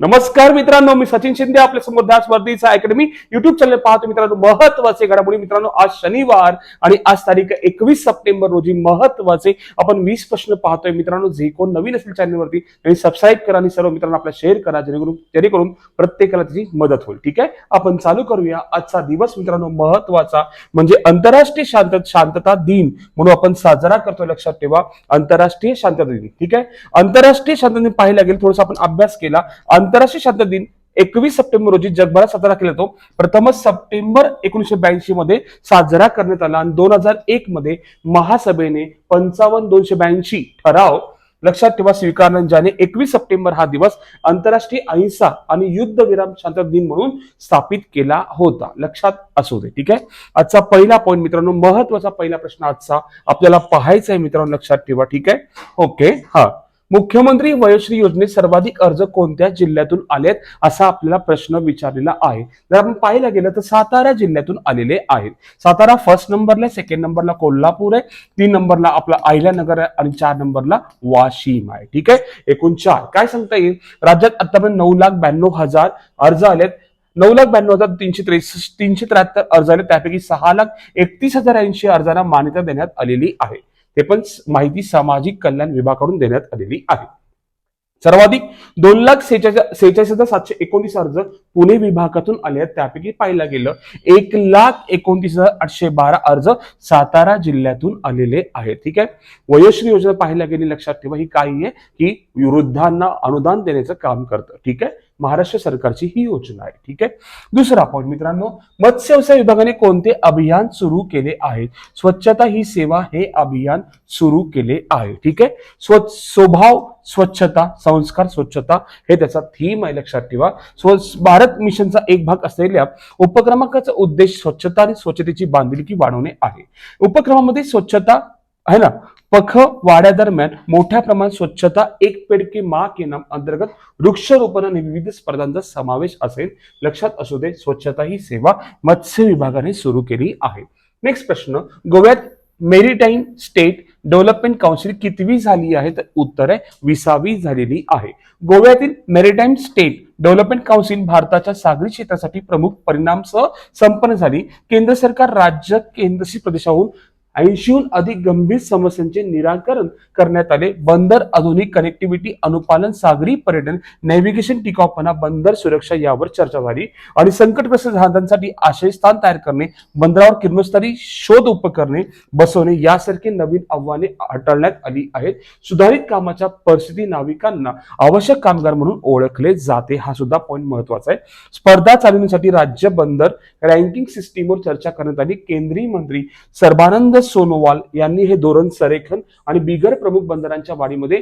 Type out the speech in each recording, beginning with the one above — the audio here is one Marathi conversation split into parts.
नमस्कार मित्रांनो मी सचिन शिंदे आपल्यासमोर ध्यास अकॅडमी युट्यूब चॅनल पाहतो. मित्रांनो महत्त्वाचे घडामोडी. मित्रांनो आज शनिवार आणि आज तारीख एकवीस सप्टेंबर रोजी महत्त्वाचे आपण वीस प्रश्न पाहतोय. मित्रांनो जे कोण नवीन असेल चॅनलवरती त्यांनी सबस्क्राईब करा आणि सर्व मित्रांनो आपला शेअर करा. जेणेकरून जेणेकरून प्रत्येकाला त्याची मदत होईल. ठीक आहे? आपण चालू करूया. आजचा दिवस मित्रांनो महत्त्वाचा म्हणजे आंतरराष्ट्रीय शांत शांतता दिन म्हणून आपण साजरा करतोय. लक्षात ठेवा. आंतरराष्ट्रीय शांतता दिन. ठीक आहे? आंतरराष्ट्रीय शांतता दिन पाहायला गेलं थोडासा आपण अभ्यास केला. आंतरराष्ट्रीय शांतता दिन एकवीस सप्टेंबर रोजी जगभरात साजरा केला जातो. प्रथमच सप्टेंबर एकोणीशे ब्याऐंशी मध्ये साजरा करण्यात आला आणि दोन हजार एक मध्ये महासभेने पंचावन्न दोनशे ब्याऐंशी ठराव लक्षात ठेवा स्वीकारला ज्याने एकवीस सप्टेंबर हा दिवस आंतरराष्ट्रीय अहिंसा आणि युद्धविराम शांतता दिन म्हणून स्थापित केला होता. लक्षात असू दे ठीक आहे? आजचा पहिला पॉईंट मित्रांनो महत्त्वाचा पहिला प्रश्न आजचा आपल्याला पाहायचा आहे मित्रांनो लक्षात ठेवा ठीक आहे? ओके हा. मुख्यमंत्री वयोश्री योजनेत सर्वाधिक अर्ज कोणत्या जिल्ह्यातून आलेत असा आपल्याला प्रश्न विचारलेला आहे. जर आपण पाहायला गेलं तर सातारा जिल्ह्यातून आलेले आहेत. सातारा फर्स्ट नंबरला सेकंड नंबरला कोल्हापूर आहे. तीन नंबरला आपला अहिल्यानगर आहे आणि चार नंबरला वाशिम आहे. ठीक आहे? एकूण चार. काय सांगता येईल? राज्यात आतापर्यंत नऊ लाख ब्याण्णव हजार अर्ज आलेत. नऊ लाख ब्याण्णव हजार तीनशे त्रेसष्ट तीनशे त्र्याहत्तर अर्ज आले त्यापैकी सहा लाख एकतीस हजार ऐंशी अर्जांना मान्यता देण्यात आलेली आहे. ते पण माहिती सामाजिक कल्याण विभागाकडून देण्यात आलेली आहे. सर्वाधिक दोन लाख सेहेचाळीस सेहेचाळीस हजार सातशे एकोणतीस अर्ज पुणे विभागातून आले आहेत. त्यापैकी पाहिलं गेलं एक लाख एकोणतीस हजार आठशे बारा अर्ज सातारा जिल्ह्यातून आलेले आहेत. ठीक आहे? वयोश्री योजना पाहिल्या गेली लक्षात ठेवा. ही काही आहे की वृद्धांना अनुदान देण्याचं काम करतं. ठीक आहे? महाराष्ट्र सरकारची ही योजना आहे ठीक आहे? दुसरा पॉईंट मित्रांनो मत्स्य व्यवसाय विभागाने कोणते अभियान सुरू केले आहे स्वच्छता ही सेवा हे अभियान सुरू केले आहे ठीक आहे? स्व स्वभाव स्वच्छता संस्कार स्वच्छता हे त्याचा थीम आहे लक्षात ठेवा. स्व भारत मिशनचा एक भाग असलेल्या उपक्रमाचा उद्देश स्वच्छता आणि स्वच्छतेची बांधिलकी वाढवणे आहे. उपक्रमामध्ये स्वच्छता आहे ना? पख वाड्यादरम्यान मोठ्या प्रमाणात स्वच्छता एक पेडकी मा के नाम अंतर्गत वृक्षरोपण आणि विविध स्पर्धांचा समावेश असेल. लक्षात असू दे स्वच्छता ही सेवा मत्स्य विभागाने सुरू केली आहे. नेक्स्ट प्रश्न गोव्यात मेरीटाईम स्टेट डेव्हलपमेंट काउन्सिल कितवी झाली आहे? तर उत्तर आहे विसावी झालेली आहे. गोव्यातील मेरीटाईम स्टेट डेव्हलपमेंट काउन्सिल भारताच्या सागरी क्षेत्रासाठी प्रमुख परिणामसह संपन्न झाली. केंद्र सरकार राज्य केंद्रशासित प्रदेशाहून ऐंशीहून अधिक गंभीर समस्यांचे निराकरण करण्यात आले. बंदर आधुनिक कनेक्टिव्हिटी अनुपालन सागरी पर्यटन नॅव्हिगेशन टिकाऊपणा बंदर सुरक्षा यावर चर्चा झाली. आणि संकटग्रस्त जहाजांसाठी आश्रयस्थान तयार करणे बंदरावर किरणोत्सारी शोध उपकरणे बसवणे यासारखी नवीन आव्हाने हाताळण्यात आली आहेत. सुधारित कामाच्या परिस्थिती नाविकांना आवश्यक कामगार म्हणून ओळखले जाते हा सुद्धा पॉईंट महत्त्वाचा आहे. स्पर्धा चालवण्यासाठी राज्य बंदर रँकिंग सिस्टीमवर चर्चा करण्यात आली. केंद्रीय मंत्री सर्बानंद सोनोवाल यांनी हे धोरण संरेखन आणि बिगर प्रमुख बंदरांच्या वाढीमध्ये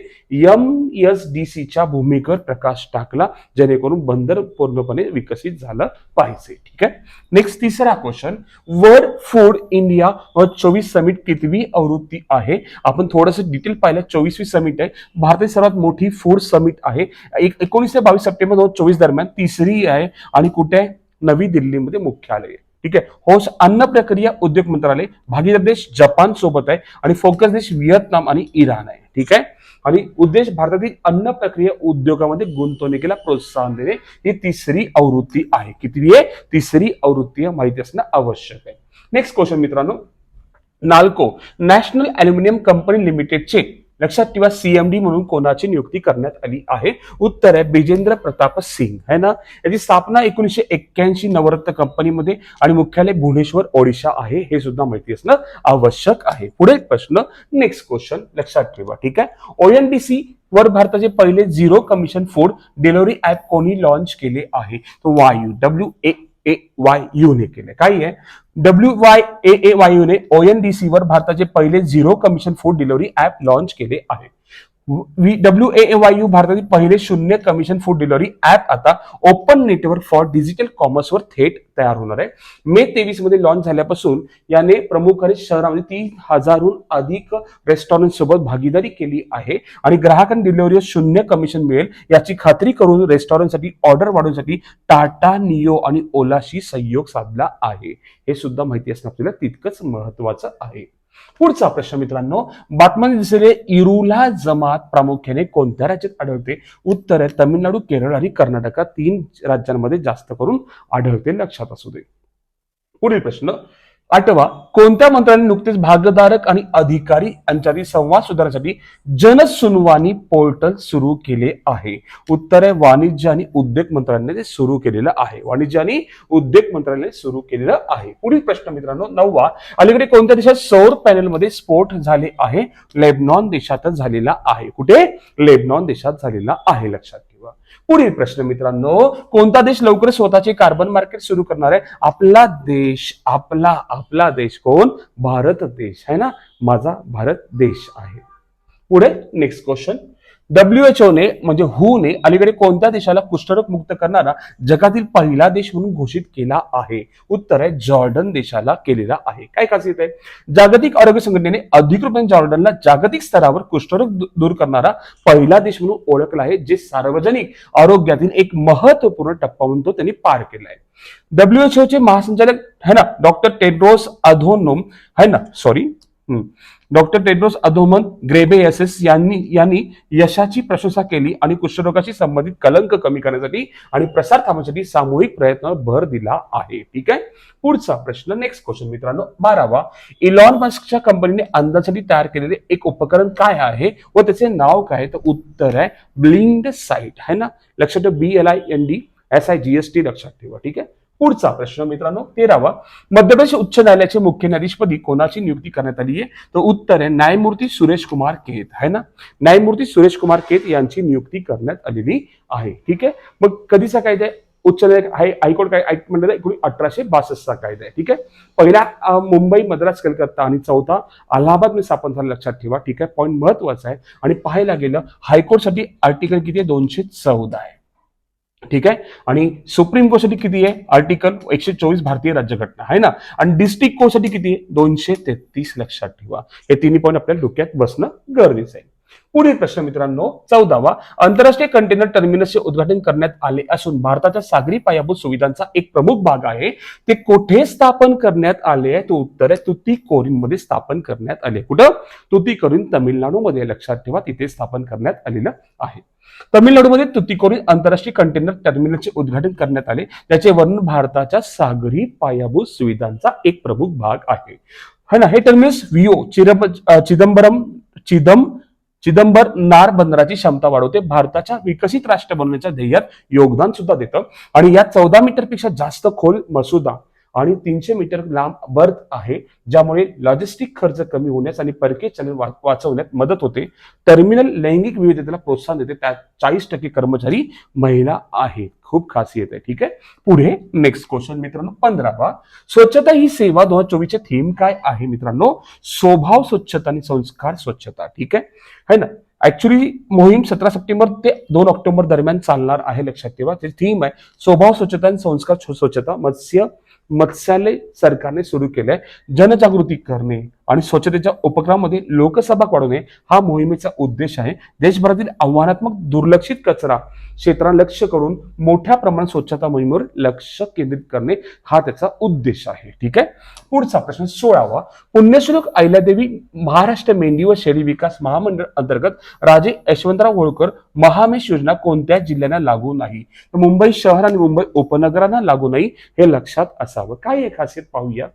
एम एस डी सीच्या भूमिकेवर प्रकाश टाकला जेणेकरून बंदर पूर्णपणे विकसित झालं पाहिजे. ठीक आहे? नेक्स्ट तिसरा क्वेश्चन वर्ल्ड फूड इंडिया चोवीस समिट कितवी आवृत्ती आहे? आपण थोडंसं डिटेल पाहिलं. चोवीसवी समिट आहे. भारताची सर्वात मोठी फूड समिट आहे. एक एकोणीसशे बावीस सप्टेंबर दोन हजार चोवीस दरम्यान तिसरी आहे आणि कुठे? आहे नवी दिल्लीमध्ये मुख्यालय आहे. ठीक आहे? होस अन्न प्रक्रिया उद्योग मंत्रालय भागीदार देश जपान सोबत आहे आणि फोकस देश व्हिएतनाम आणि इराण आहे. ठीक आहे? आणि उद्देश भारतातील अन्न प्रक्रिया उद्योगामध्ये गुंतवणुकीला प्रोत्साहन देणे ही तिसरी आवृत्ती आहे. किती आहे? तिसरी आवृत्ती माहिती असणं आवश्यक आहे. नेक्स्ट क्वेश्चन मित्रांनो. नाल्को नॅशनल अल्युमिनियम कंपनी लिमिटेडचे लक्षात ठेवा सीएमडी म्हणून कोणाची नियुक्ती करण्यात आली आहे? उत्तर आहे बिजेंद्र प्रताप सिंग. है ना? याची स्थापना एकोणीसशे एक्क्याऐंशी नवरत्न कंपनीमध्ये आणि मुख्यालय भुवनेश्वर ओडिशा आहे. हे सुद्धा माहिती असणं आवश्यक आहे. पुढे प्रश्न नेक्स्ट क्वेश्चन लक्षात ठेवा ठीक आहे? ओएनडीसी वर भारताचे पहिले zero commission food delivery app कोणी लॉन्च केले आहे? तो वायू डब्ल्यू ए ए वाय यूने केले. काय आहे? W Y A A Y N D ONDC वर भारताचे पहिले zero commission food delivery app launch केले आहे. डब्ल्यू ए वाय यू भारतातील पहिले शून्य कमिशन फूड डिलिव्हरी ऍप आता ओपन नेटवर्क फॉर डिजिटल कॉमर्सवर थेट तयार होणार आहे. मे तेवीसमध्ये लॉन्च झाल्यापासून याने प्रमुखाने शहरामध्ये तीन हजारहून अधिक रेस्टॉरंट सोबत भागीदारी केली आहे आणि ग्राहकांना डिलिव्हरीवर शून्य कमिशन मिळेल याची खात्री करून रेस्टॉरंटसाठी ऑर्डर वाढवण्यासाठी टाटा नियो आणि ओलाशी सहयोग साधला आहे. हे सुद्धा माहिती असणं आपल्याला तितकंच महत्वाचं आहे. पुढचा प्रश्न मित्रांनो बातम्यांनी दिसलेले इरुला जमात प्रामुख्याने कोणत्या राज्यात आढळते? उत्तर आहे तामिळनाडू केरळ आणि कर्नाटका तीन राज्यांमध्ये जास्त करून आढळते लक्षात असू दे. पुढील प्रश्न आठवा कोणत्या मंत्र्याने नुकतेच भागधारक आणि अधिकारी यांच्यातील संवाद सुधारण्यासाठी जनसुनवाणी पोर्टल सुरू केले आहे? उत्तर आहे वाणिज्य आणि उद्योग मंत्र्यांनी ते सुरू केलेलं आहे. वाणिज्य आणि उद्योग मंत्रालयाने सुरू केलेलं आहे. पुढील प्रश्न मित्रांनो नववा अलीकडे कोणत्या देशात सौर पॅनलमध्ये स्फोट झाले आहे? लेबनॉन देशातच झालेला आहे. कुठे? लेबनॉन देशात झालेला आहे लक्षात पुढील प्रश्न मित्रांनो कोणता देश लवकर स्वतःचे कार्बन मार्केट सुरू करणार आहे? आपला देश आपला आपला देश कोण? भारत देश आहे ना? माझा भारत देश आहे. पुढे नेक्स्ट क्वेश्चन डब्ल्यूएचओ ने म्हणजे हूने अलीकडे कोणत्या देशाला कुष्ठरोग मुक्त करणारा जगातील पहिला देश म्हणून घोषित केला आहे? उत्तर आहे जॉर्डन देशाला केलेला आहे. काय खासियत आहे? जागतिक आरोग्य संघटनेने अधिकृतपणे म्हणजे जॉर्डनला जागतिक स्तरावर कुष्ठरोग दूर करणारा पहिला देश म्हणून ओळखला आहे जे सार्वजनिक आरोग्यातील एक महत्त्वपूर्ण टप्पा म्हणून तो त्यांनी पार केला आहे डब्ल्यूएचओ चे महासंचालक है ना डॉक्टर टेड्रोस अधोनोम है ना sorry doctor Tedros Adhanom Ghebreyesus यांनी यांनी यशाची प्रशंसा केली आणि कुष्ठरोगाशी संबंधित कलंक कमी करण्यासाठी आणि प्रसार थांबवण्यासाठी सामूहिक प्रयत्नावर भर दिला आहे. ठीक आहे? पुढचा प्रश्न नेक्स्ट क्वेश्चन मित्रांनो. बारावा इलॉन मस्कच्या कंपनीने अंदाजासाठी तयार केलेले एक उपकरण काय आहे व त्याचे नाव काय आहे? तर उत्तर आहे ब्लिंड साईट है ना? लक्षात B L I N D S I G S T लक्षात ठेवा. ठीक आहे? पुढचा प्रश्न मित्रांनो तेरावा. मध्यप्रदेश उच्च न्यायालयाचे मुख्य न्यायाधीशपदी कोणाची नियुक्ती करण्यात आली आहे? तर उत्तर आहे न्यायमूर्ती सुरेश कुमार केत आहे ना? न्यायमूर्ती सुरेश कुमार केत यांची नियुक्ती करण्यात आलेली आहे ठीक आहे? मग कधीचा कायदा आहे? उच्च न्यायालय हायकोर्ट काय ऍक्ट एकूण एकोणी अठराशे बासष्टचा कायदा आहे ठीक आहे? पहिला मुंबई मद्रास कलकत्ता आणि चौथा अलाहाबादमध्ये स्थापन झाला लक्षात ठेवा ठीक आहे? पॉईंट महत्त्वाचा आहे. आणि पाहायला गेलं हायकोर्टसाठी आर्टिकल किती दोनशे चौदा आहे. ठीक आहे? आणि सुप्रीम कोर्टसाठी किती आहे? आर्टिकल एकशे चोवीस भारतीय राज्यघटना आहे ना? आणि डिस्ट्रिक्ट कोर्टसाठी किती आहे? दोनशे तेहतीस लक्षात ठेवा. हे तिन्ही पॉईंट आपल्याला डोक्यात बसणं गरजेचं आहे. पुढील प्रश्न मित्रांनो चौदावा. आंतरराष्ट्रीय कंटेनर टर्मिनसचे उद्घाटन करण्यात आले असून भारताच्या सागरी पायाभूत सुविधांचा एक प्रमुख भाग आहे. ते कोठे स्थापन करण्यात आले आहे? तो उत्तर आहे तुतीकोरीन मध्ये स्थापन करण्यात आले. कुठं? तुतीकोरीन तमिळनाडूमध्ये लक्षात ठेवा तिथे स्थापन करण्यात आलेलं आहे. तमिळनाडूमध्ये तुतीकोरीन आंतरराष्ट्रीय कंटेनर टर्मिनलचे उद्घाटन करण्यात आले. त्याचे वर्णन भारताच्या सागरी पायाभूत सुविधांचा एक प्रमुख भाग आहे. है ना? हे टर्मिनस व्हिओ चिरब चिदंबरम चिदम चिदंबर नार बंदराची क्षमता वाढवते. भारताच्या विकसित राष्ट्र बनवण्याच्या ध्येयात योगदान सुद्धा देतं. आणि या चौदा मीटरपेक्षा जास्त खोल मसुदा आणि तीनशे मीटर लांब बर्थ आहे ज्यामुळे लॉजिस्टिक खर्च कमी होण्यास आणि परकीय चलन वा- वाचवण्यात मदत होते. टर्मिनल लैंगिक विविधतेला प्रोत्साहन देते. त्यात चाळीस टक्के कर्मचारी महिला आहेत. खूप खासियत आहे ठीक आहे? पुढे नेक्स्ट क्वेश्चन मित्रांनो पंधरावा स्वच्छता ही सेवा दोन हजार चोवीसचे थीम काय आहे मित्रांनो? स्वभाव स्वच्छता आणि संस्कार स्वच्छता ठीक आहे? है ना? ऍक्च्युली मोहीम सतरा सप्टेंबर ते दोन ऑक्टोबर दरम्यान चालणार आहे लक्षात ठेवा. ते थीम आहे स्वभाव स्वच्छता आणि संस्कार स्व- स्वच्छता. मत्स्य मत्स्यालय सरकारने सुरू केलंय. जनजागृती करणे आणि स्वच्छतेच्या उपक्रमामध्ये लोकसभा वाढवणे हा मोहिमेचा उद्देश आहे. देशभरातील आव्हानात्मक दुर्लक्षित कचरा क्षेत्रात लक्ष करून मोठ्या प्रमाणात स्वच्छता मोहिमेवर लक्ष केंद्रित करणे हा त्याचा उद्देश आहे. ठीक आहे? पुढचा प्रश्न सोळावा. पुण्यश्लोक अहिल्यादेवी महाराष्ट्र मेंढी व शेळी विकास महामंडळ अंतर्गत राजे यशवंतराव होळकर महामेश योजना कोणत्या जिल्ह्यांना लागू नाही? तर मुंबई शहर आणि मुंबई उपनगरांना लागू नाही हे लक्षात असावं. काय एक खासियत पाहूया.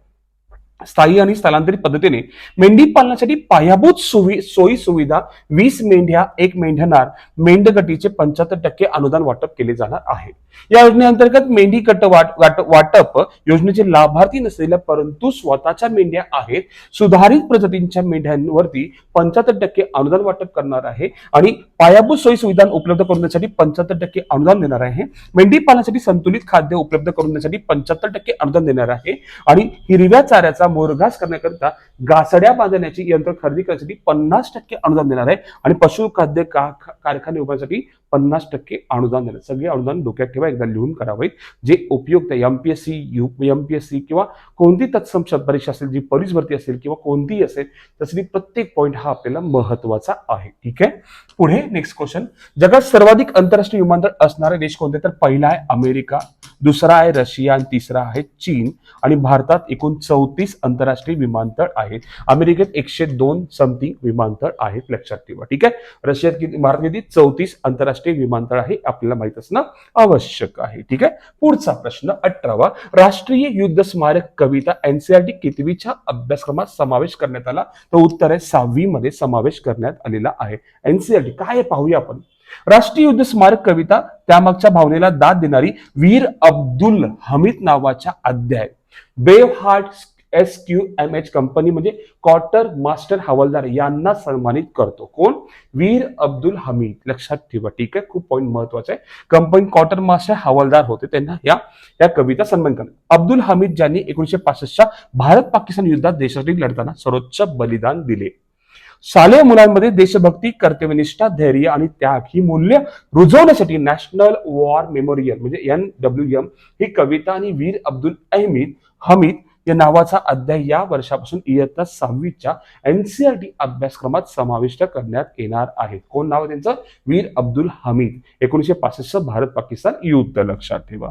स्थायी आणि स्थलांतरित पद्धतीने मेंढी पालनासाठी पायाभूत सुवि सोयी सुविधा वीस मेंढ्या एक मेंढ्यानार मेंढगटीचे पंच्याहत्तर टक्के अनुदान वाटप केले जाणार आहे. या योजनेअंतर्गत मेंढी कट वाट वाट- वाटप योजनेचे लाभार्थी नसलेल्या परंतु स्वतःच्या मेंढ्या आहेत सुधारित प्रजातींच्या मेंढ्यांवरती पंच्याहत्तर टक्के अनुदान वाटप करणार आहे आणि पायाभूत सोयी सुविधा उपलब्ध करून देण्यासाठी पंच्याहत्तर टक्के अनुदान देणार आहे. मेंढी पालनासाठी संतुलित खाद्य उपलब्ध करून देण्यासाठी पंच्याहत्तर टक्के अनुदान देणार आहे आणि हिरव्या चाऱ्याचा मोरघास करण्याकरिता गासड्या बांधण्याची यंत्र खरेदी करण्यासाठी पन्नास टक्के अनुदान देणार आहे. आणि पशुखाद्य खाद्य कारखाने उभारण्यासाठी पन्नास टक्के अनुदान देणार. सगळे अनुदान डोक्यात ठेवा एकदा लिहून करावेत जे उपयुक्त एमपीएससी यू एमपीएससी किंवा कोणती तत्सम परीक्षा असेल जी पोलीस भरती असेल किंवा कोणतीही असेल तसली प्रत्येक पॉईंट हा आपल्याला महत्त्वाचा आहे. ठीक आहे? पुढे नेक्स्ट क्वेश्चन जगात सर्वाधिक आंतरराष्ट्रीय विमानतळ असणारे देश कोणते? तर पहिला आहे अमेरिका दुसरा आहे रशिया आणि तिसरा आहे चीन आणि भारतात एकूण चौतीस आंतरराष्ट्रीय विमानतळ आहेत. अमेरिकेत एकशे दोन समथिंग विमानतळ आहेत लक्षात ठेवा. ठीक आहे? रशियात किती भारत किती? चौतीस आंतरराष्ट्रीय विमानतळ आहे आपल्याला माहीत असणं आवश्यक आहे. ठीक आहे? पुढचा प्रश्न अठरावा. राष्ट्रीय युद्ध स्मारक कविता एनसीआरटी कितवीच्या अभ्यासक्रमात समावेश करण्यात आला? तर उत्तर आहे सहावी मध्ये समावेश करण्यात आलेला आहे. एनसीआरटी काय पाहूया आपण. राष्ट्रीय युद्ध स्मारक कविता त्यामागच्या भावनेला दाद देणारी वीर अब्दुल हमीद नावाच्या अध्याय. बेव heart S Q M H company म्हणजे क्वार्टर मास्टर हवालदार यांना सन्मानित करतो. कोण? वीर अब्दुल हमीद. लक्षात ठेवा. ठीक आहे? खूप पॉईंट महत्त्वाचा आहे. कंपनी क्वार्टर मास्टर हवालदार होते त्यांना या या कविता सन्मान करण्यात अब्दुल हमीद ज्यांनी एकोणीशे पासष्टच्या भारत पाकिस्तान युद्धात देशासाठी लढताना सर्वोच्च बलिदान दिले. शालेय मुलांमध्ये देशभक्ती कर्तव्यनिष्ठा धैर्य आणि त्याग ही मूल्य रुजवण्यासाठी नॅशनल वॉर मेमोरियल म्हणजे एन डब्ल्यू एम ही कविता आणि वीर अब्दुल अहमीद हमीद या नावाचा अध्याय या वर्षापासून इयत्ता सहावीच्या एनसीआरटी अभ्यासक्रमात समाविष्ट करण्यात येणार आहे. कोण नाव त्यांचं? वीर अब्दुल हमीद. एकोणीशे पासष्ट भारत पाकिस्तान युद्ध लक्षात ठेवा.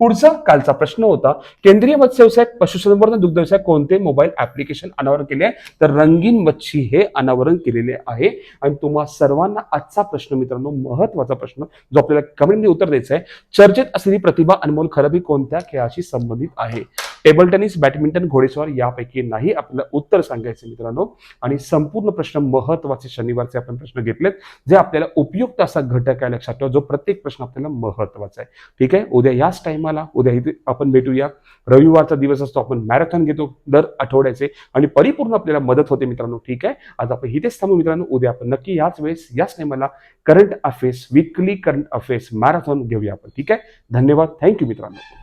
पुढचा कालचा प्रश्न होता केंद्रीय मत्स्य व्यवसाय पशुसंवर्धन दुग्ध व्यवसाय कोणते मोबाईल ऍप्लिकेशन अनावरण केले आहे? तर रंगीन मच्छी हे अनावरण केलेले आहे. आणि तुम्हा सर्वांना आजचा प्रश्न मित्रांनो महत्त्वाचा प्रश्न जो आपल्याला कमेंटमध्ये उत्तर द्यायचा आहे चर्चेत असलेली प्रतिभा अनमोल खरबी कोणत्या खेळाशी संबंधित आहे? टेबल टेनिस बॅडमिंटन घोडेस्वार यापैकी नाही आपल्याला उत्तर सांगायचं मित्रांनो. आणि संपूर्ण प्रश्न महत्त्वाचे शनिवारचे आपण प्रश्न घेतलेत जे आपल्याला उपयुक्त असा घटक आहे लक्षात ठेवा जो प्रत्येक प्रश्न आपल्याला महत्त्वाचा आहे. ठीक आहे? उद्या याच तुम्हाला. उद्या इथे आपण भेटूया. रविवारचा दिवस असतो आपण मॅरेथॉन घेतो दर आठवड्याचे. आणि परिपूर्ण आपल्याला मदत होते मित्रांनो ठीक आहे? आज आपण इथेच थांबू मित्रांनो. उद्या आपण नक्की याच वेळेस याच टायमाला current affairs weekly current affairs marathon घेऊया आपण ठीक आहे? धन्यवाद. थँक्यू मित्रांनो.